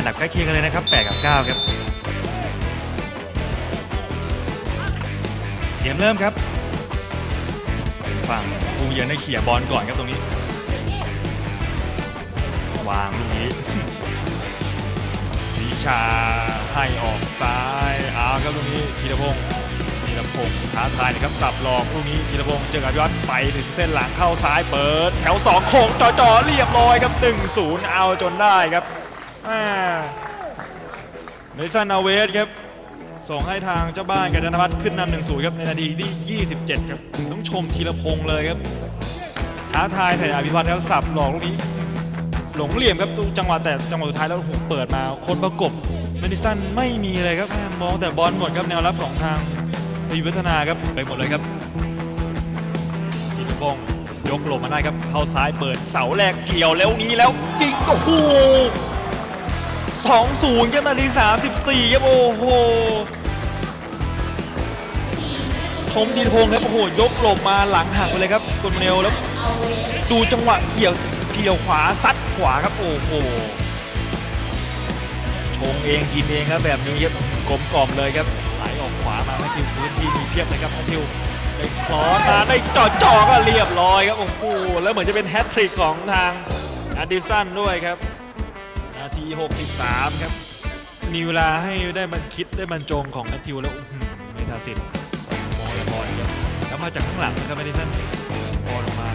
อันดับใกล้เคียงกันเลยนะครับ 8 กับ 9 ครับเกมเริ่มครับ ฝั่งกูเยือนได้เขี่ยบอลก่อนครับตรงนี้ วางลูกนี้วิชาให้ออกซ้ายเอาครับตรงนี้ธีรพงศ์ธีรพงศ์ท้าทายนะครับสับหลอกลูกนี้ธีรพงศ์เจอกับยอดไปถึงเส้นหลังเข้าซ้ายเปิด แถวสองโค้งจ่อๆเรียบร้อยครับ1 0เอาจนได้ครับ เมสันอาเวสครับ ส่งให้ทางเจ้าบ้านกัญจนวัฒน์ขึ้นนำหนึ่งศูนย์ครับ ในนาทีที่ 27 ครับ ต้องชมธีรพงศ์เลยครับ ท้าทายใส่อภิวัตแล้วสับหลอกลูกนี้ หลงเหลี่ยมครับจังหวะแต่จังหวะสุดท้ายแล้วโอ้โหเปิดมาคนประกบเมดิสันไม่มีเลยครับมองแต่บอลหมดครับแนวรับของทางทีมพัฒนาครับไปหมดเลยครับธีรพงศ์ยกหลบมาได้ครับเข้าซ้ายเปิดเสาแรกเกี่ยวแล้วนี้แล้วยิงโอ้โห สองศูนย์ครับนาทีสามสิบสี่ครับโอ้โหชมธีพงครับโอ้โหยกหลบมาหลังหักไปเลยครับกุนเนลแล้วดูจังหวะเกี่ยวเกี่ยวขวาซัดขวาครับโอ้โหชงเองกินเองครับแบบนี้ครับกลมกล่อมเลยครับไหลออกขวามาแมทธิวพื้นที่มีเพียบเลยครับทิวได้คลอมาได้จ่อจ่อๆก็เรียบร้อยครับโอ้โหแล้วเหมือนจะเป็นแฮตทริกของทางอดิสันด้วยครับ นาที 63 ครับ มีเวลาให้ได้มันคิดได้บันจงของแมทธิวแล้วอื้อหือเมทาสิทธิ์มองแลยบอลครับแล้วมาจากข้างหลังนะครับอดิสันบอลออกมา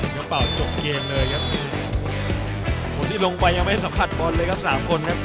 สิงกระเป๋าจบเกมเลยครับคนที่ลงไปยังไม่สัมผัสบอลเลยครับ 3 คนครับ